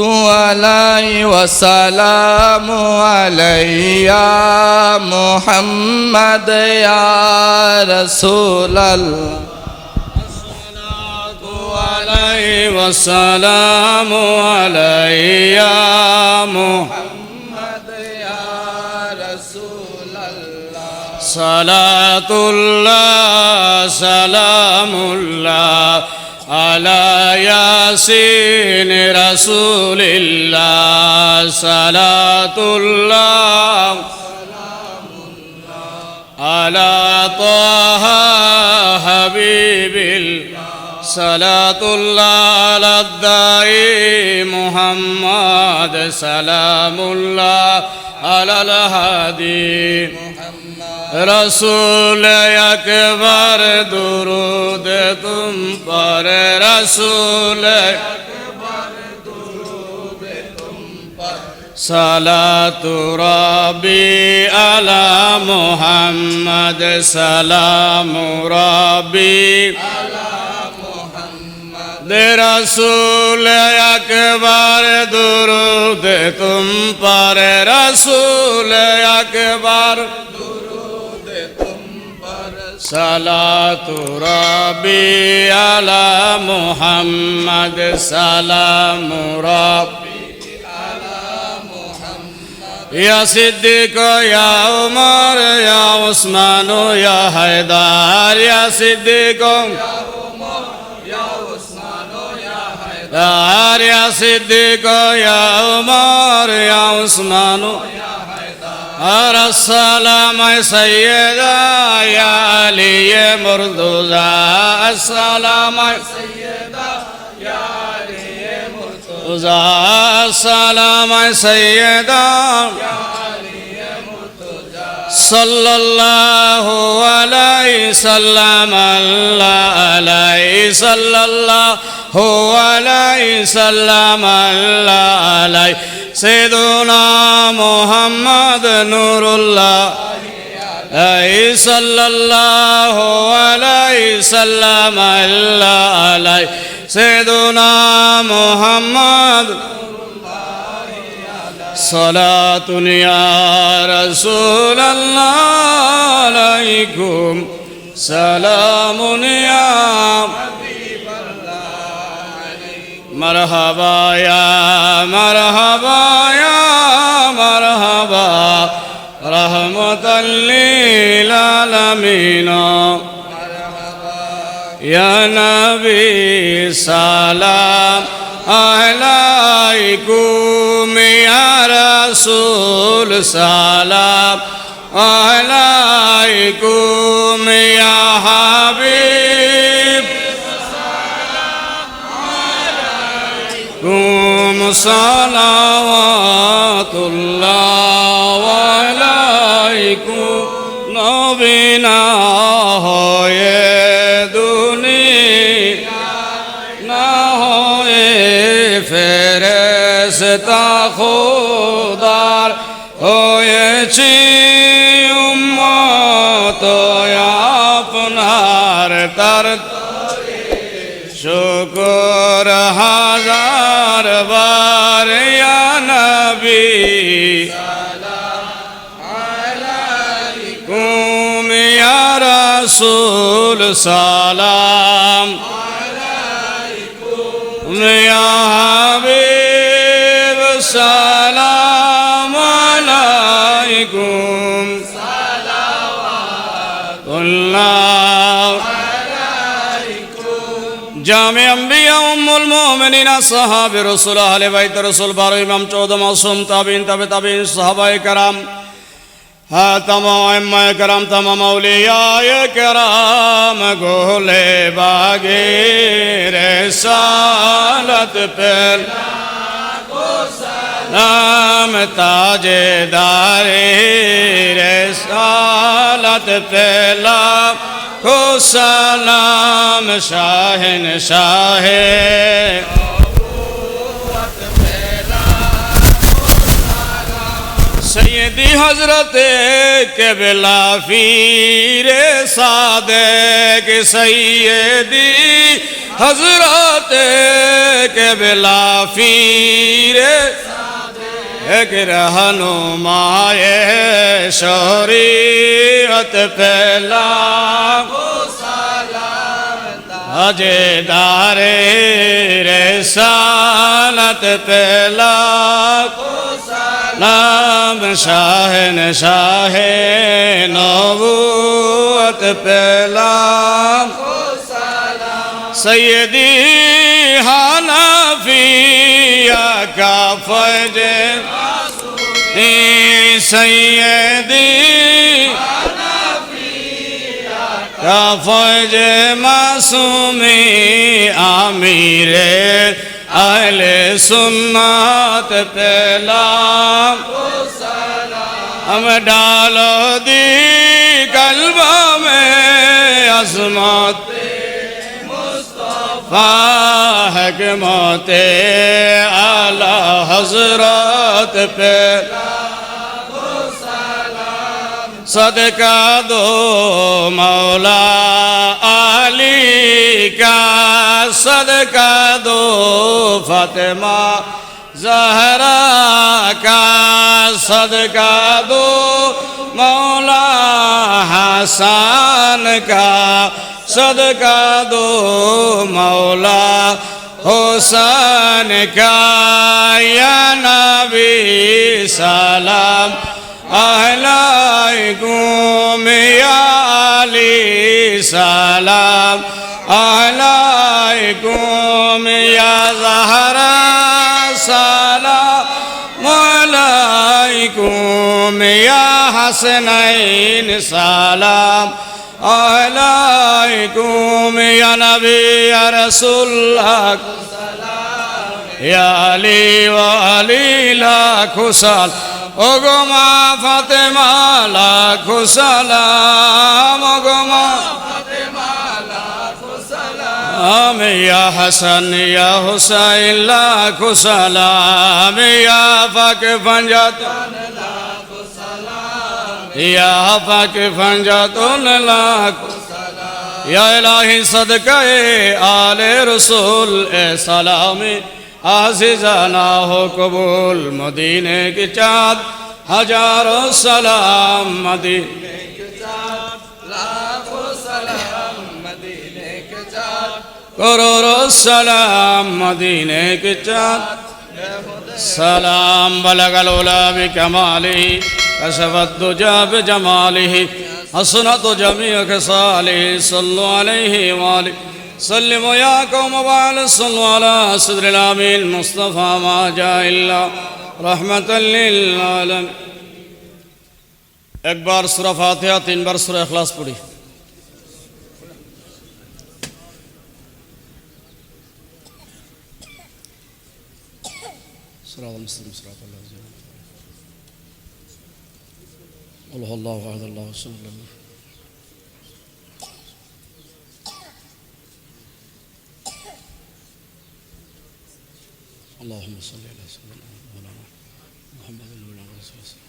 علي وسلام علي. يا محمد يا رسول الله. علي وسلام علي محمد يا رسول الله. صلاة الله سلام الله على ياسين رسول الله صلاة الله على طه حبيب الله صلاة الله على الداعي محمد سلام الله على الهادي রসুল একবার দুরুদ তুম পর, রসুল সালাতু রবি আলা মোহাম্মদ, সালাম রবি রসুল একবার দুরুদ তুম পর, রসুল একবার দুরুদ صلاة ربي على محمد سلام ربي يا صديق يا عمر يا عثمان يا حيدر يا صديق دار يا صديق يا عمر يا عثمان أرى السلام سيدا يا علي مرتضى. السلام سيدا يا علي مرتضى. السلام سيدا صلى الله عليه سلم الله عليه صلى الله عليه سلم الله عليه سيدنا محمد نور الله عليه صلى الله عليه سلم الله عليه سيدنا محمد صلاة يا رسول الله عليكم سلام يا مرحبا يا مرحبا للعالمين يا نبي سلام عليكم يا رسول سلام عليكم يا حبيب عليكم صلوات الله عليكم হবে না। রাসূল সালাম ইয়া হাবিব সালাম আলাইকুম সালাওয়াতুল্লাহ জামে আম্বিয়া উম্মুল মুমিনিন সাহাবে রাসূল আহলে বাইত রাসূল বারো ইমাম চৌদ্দ মাসুম তাবিন তবে তাবিন সাহাবায়ে کرام تمام کرم تمام اولیاء کرام گول باغی رسالت پر. نام تاج داری رسالت پہلا کو سلام شاہن شاہ سیدی حضرت کے بلا فیر صادق، سیدی حضرت کے بلا فیر ایک رہنما شہریت پہلا اجے دارے رسالہ رحمت پہلا نام شاہ نشاہ نوت پہلا سیدی حنفیہ کا فج سیدی کا فج معصومی آمیر اہل سنات پیلا ہم ڈالو دی قلبہ میں عظمت مصطفیٰ حکمت اعلی حضرت پہ صدقہ دو مولا علی کا صدقہ دو فاطمہ زہرا کا صدقہ دو مولا حسان کا صدقہ دو مولا حسین کا یا نبی سلام اہلائکم یا علی سلام عليكم يا زهرا سلام عليكم يا حسنين سلام عليكم يا نبي يا رسول الله يا علي وعلي لا خسال ওগো মা ফাতেমা লাখো সালাম ওগো মা سلام یا حسن یا حسین، لاکھ سلام یا فق فنجات یا فق فنجتن لاکھ یا الہی صدقہ، آل رسول، اے سلام۔ عزیزانا ہو قبول مدینہ کی چاد ہزاروں سلام مدینہ করো সালাম মদিনে কে চাঁদ সালাম বলগল উলাবি কামালি কশবদ্দ জাব জামালিহি حسنت جميع خصاله صلوا عليه وآله سلموا يا قوم وعل صلوا على صدر الأمين مصطفى ما جاء إلا رحمة للعالم একবার সুরা ফাতিহা তিনবার সুরা ইখলাস পড়ি sıralamışsınız sıratullah azze Allah Allah Allah sallallahu Allahümme salli ala seyyidina Muhammed ve ala Resulü